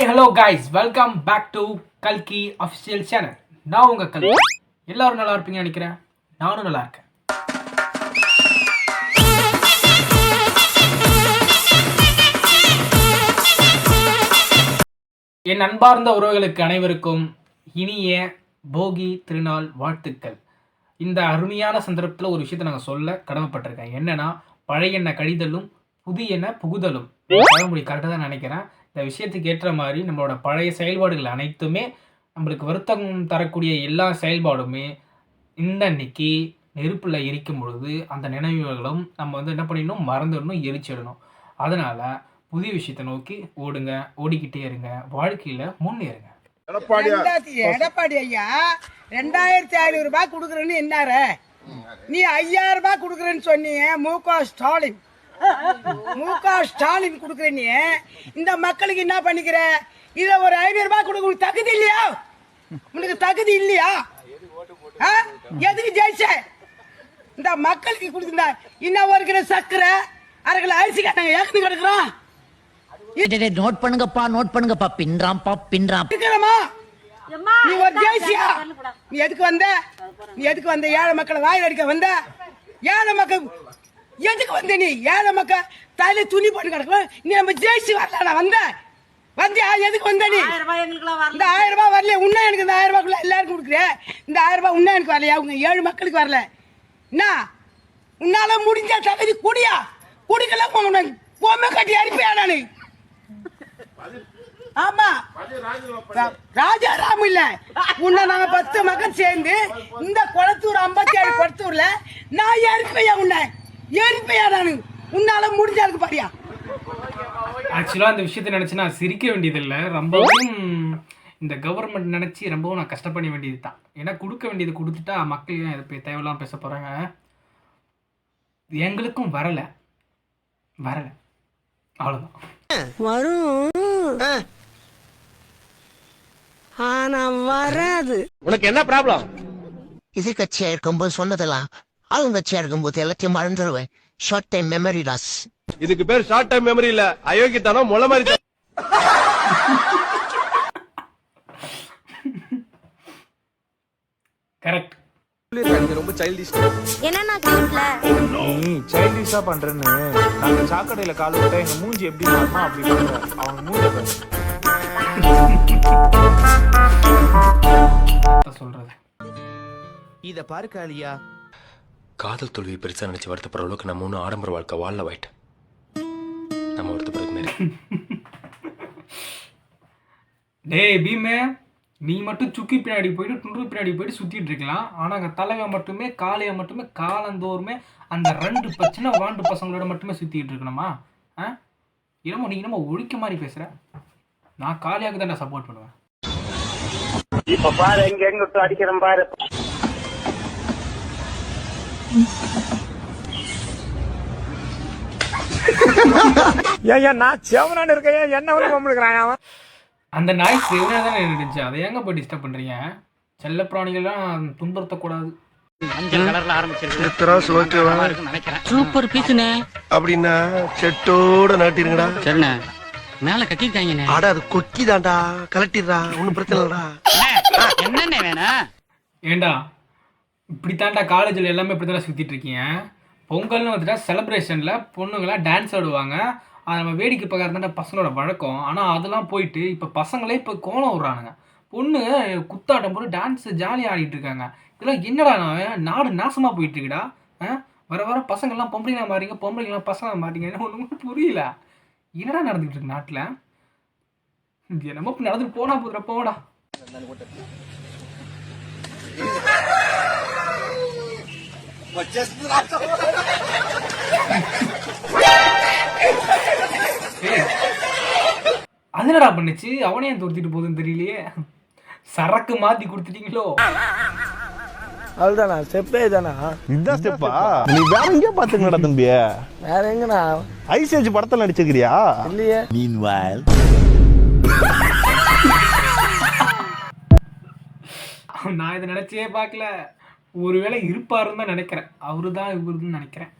Hi hello guys welcome back to கல்கி official channel நான் உங்க கல்கி எல்லாரும் நல்லா இருப்பீங்கன்னு நினைக்கிறேன். நானும் நல்லா இருக்கேன். என் அன்பார்ந்த உறவுகளுக்கு அனைவருக்கும் இனிய போகி திருநாள் வாழ்த்துக்கள். இந்த அருமையான சந்தர்ப்பத்தில் ஒரு விஷயத்தை நாங்கள் சொல்ல கடமைப்பட்டிருக்கேன். என்னன்னா பழைய கழிதலும் புதிய புகுதலும். பழமொழி கரெக்டாக தான் நினைக்கிறேன். இந்த விஷயத்துக்கு ஏற்ற மாதிரி நம்மளோட பழைய செயல்பாடுகள் அனைத்துமே நம்மளுக்கு வருத்தம் தரக்கூடிய எல்லா செயல்பாடுமே இந்த அன்னைக்கு நெருப்பில் எரிக்கும் பொழுது அந்த நினைவுகளும் நம்ம வந்து என்ன பண்ணிடணும்? மறந்துடணும் எரிச்சிடணும். அதனால் புதிய விஷயத்தை நோக்கி ஓடுங்க ஓடிக்கிட்டே இருங்க. வாழ்க்கையில் முன்னேறுங்க. எடப்பாடி ஐயா ரெண்டாயிரத்தி ஐநூறு ரூபாய் கொடுக்குறேன்னு என்னாரு? நீ ஐயாயிரம் ரூபாய் கொடுக்குறேன்னு சொன்னீங்க மு க ஸ்டாலின். மு க ஸ்டாலின் கொடுக்குற நீ. இந்த மக்களுக்கு என்ன பண்ணிக்கிற? இத ஒரு ஐநூறு ரூபாய் கொடுக்க உனக்கு தகுதி இல்லையா? உனக்கு தகுதி இல்லையா? ஆ? எதுக்கு ஜெயிச்ச? இந்த மக்களுக்கு கொடுத்துருந்தா இன்னும் ஒரு கிலோ சக்கரை அரை கிலோ அரிசி கேட்டாங்க ஏக்கத்து கிடக்குறோம். டேய், டேய், நோட் பண்ணுங்கப்பா நோட் பண்ணுங்கப்பா. பின்றாம்பா பின்றாம். இருக்கிறமா? நீ ஒரு தேசியா நீ எதுக்கு வந்த? நீ எதுக்கு வந்த? ஏழை மக்களை வாயில் அடிக்க வந்த? ஏழை மக்கள் எதுக்கு வந்த நீ? ஏழை மக்கள் தலையில துணி போட்டு கிடக்கலாம் நீ நம்ம ஜெயிச்சு வரல வந்த. வந்தியா? எதுக்கு வந்த நீ? இந்த ஆயிரம் ரூபாய் வரல உன்ன எனக்கு இந்த ஆயிரம் ரூபாய்க்குள்ள எல்லாருக்கும் கொடுக்குற இந்த ஆயிரம் ரூபாய் உன்ன எனக்கு வரலையா? உங்க ஏழு மக்களுக்கு வரல. என்ன? உன்னால முடிஞ்ச தகுதி குடியா? குடிக்கல பொம்மை கட்டி அனுப்பியா நானு? ஆமா. ரா- ராஜாராம் இல்ல. உன்னை நாங்க பத்து மகன் சேர்ந்து இந்த குளத்தூர் ஐம்பத்தி ஏழு குளத்தூர்ல நான் எரிப்பையா உன்னை எரிப்பையா நானு. உன்னால முடிஞ்சா இருக்கு பாரியா ஆக்சுவலாக அந்த விஷயத்தை நினச்சி நான் சிரிக்க வேண்டியதில்லை. ரொம்பவும் இந்த கவர்மெண்ட் நினச்சி ரொம்பவும் நான் கஷ்டப்பட வேண்டியது தான் ஏன்னா கொடுக்க வேண்டியது கொடுத்துட்டா மக்கள் ஏன் இதை தேவையில்லாம பேச போகிறாங்க எங்களுக்கும் வரலை. வரலை. அவ்வளோதான் வரும். ஆனா வராது. எதிர்கட்சியா இருக்கும்போது சொன்னதெல்லாம் ஆளுங்கட்சியா இருக்கும்போது எல்லாத்தையும் மறந்துடுவேன் ஷார்ட் டைம் மெமரி லாஸ் இதுக்கு பேர் ஷார்ட் டைம் மெமரி இல்ல. அயோக்கியத்தனம் முளை மாதிரி கரெக்ட் ரொம்ப சைல்டிஷ் கியூட்ல நீ சைல்டிஷா பண்றேன்னு. நாங்க சாக்கடையில கால் விட்டா எங்க மூஞ்சி எப்படி மாறினா அப்படி அவங்க மூஞ்சி இத பாரு காளியா. காதல் தோல்வி பெருசா நினைச்சு வருத்தப்படுற அளவுக்கு நம்ம ஒன்றும் ஆடம்பர வாழ்க்கை வாழல வாயிட்டு நம்ம வருத்தப்படுறதுக்கு நிறைய டேய் பீமே நீ மட்டும் சுக்கி பின்னாடி போயிட்டு துண்டு பின்னாடி போயிட்டு சுத்திட்டு இருக்கலாம். ஆனா அங்க தலைவன் மட்டுமே காளைய மட்டுமே காலந்தோறுமே அந்த ரெண்டு பிரச்சனை வாண்டு பசங்களோட மட்டுமே சுத்திட்டு இருக்கணுமா? ஆ? என்னமோ நீ என்னமோ ஒழிக்க மாதிரி பேசுற. நான் காளியாக்கு தான் சப்போர்ட் பண்ணுவேன். இப்ப பாரு எங்க எங்க அடிக்கிறேன் பாரு. ஏன் நான் செவனான்னு இருக்கேன். என்ன வந்து மம்மளுக்குறான் அவன்? அந்த நாய் சிவனாக தானே இருந்துச்சு. அதை ஏங்க போய் டிஸ்டர்ப் பண்றீங்க? செல்ல பிராணிகள்லாம் துன்புறுத்தக்கூடாது. சூப்பர் பீஸ்னே அப்படின்னா செட்டோட நாட்டிருங்கடா. சரிண்ணே. மேல கட்டிருக்காங்கண்ணே அட அது கொக்கி தான்டா கலட்டிடுறா. ஒண்ணும் பிரச்சனை இல்லடா. என்னண்ணே வேணும்? ஏண்டா? இப்படித்தான்டா காலேஜில் எல்லாமே இப்படி தான் சுற்றிட்டு இருக்கீங்க. பொங்கல்னு வந்துட்டா செலப்ரேஷனில் பொண்ணுங்களாம் டான்ஸ் ஆடுவாங்க. அதை நம்ம வேடிக்கை பார்க்கறது தான்டா பசங்களோட வழக்கம். ஆனால் அதெல்லாம் போயிட்டு இப்போ பசங்களே இப்போ கோலம் விட்றானுங்க. பொண்ணு குத்தாட்டம் போட்டு டான்ஸு ஜாலியாக ஆடிட்டு இருக்காங்க. இதெல்லாம் என்னடா நான் நாடு நாசமாக போயிட்டு இருக்குடா ஆ? வர வர பசங்கள்லாம் பொம்பளைங்களா மாறீங்க பொம்பளைங்களாம் பசங்களாக மாறீங்க. என்ன ஒன்றும் புரியல. என்னடா நடந்துகிட்டு இருக்கு நாட்டில்? இது என்னமோ நடந்துட்டு போனா போதுடா போடா. ஏய், அது என்னடா பண்ணுச்சு? அவனே ஏன் துரத்திட்டு போகுதுன்னு தெரியலையே. சரக்கு மாத்தி கொடுத்துட்டீங்களோ? அவ்வளவுதானா? ஸ்டெப்பே தானா? இதுதான் ஸ்டெப்பா நீ வேற எங்கேயோ பாத்துக்கடா தம்பி. வேற எங்கண்ணா ஐஸ் ஏஜ் படத்துல நடிச்சிருக்கிறியா? இல்லையே. நான் இதை நினைச்சே பார்க்கல. ஒருவேளை இருப்பாருன்னு தான் நினைக்கிறேன். அவரு தான் இவருன்னு நினைக்கிறேன்.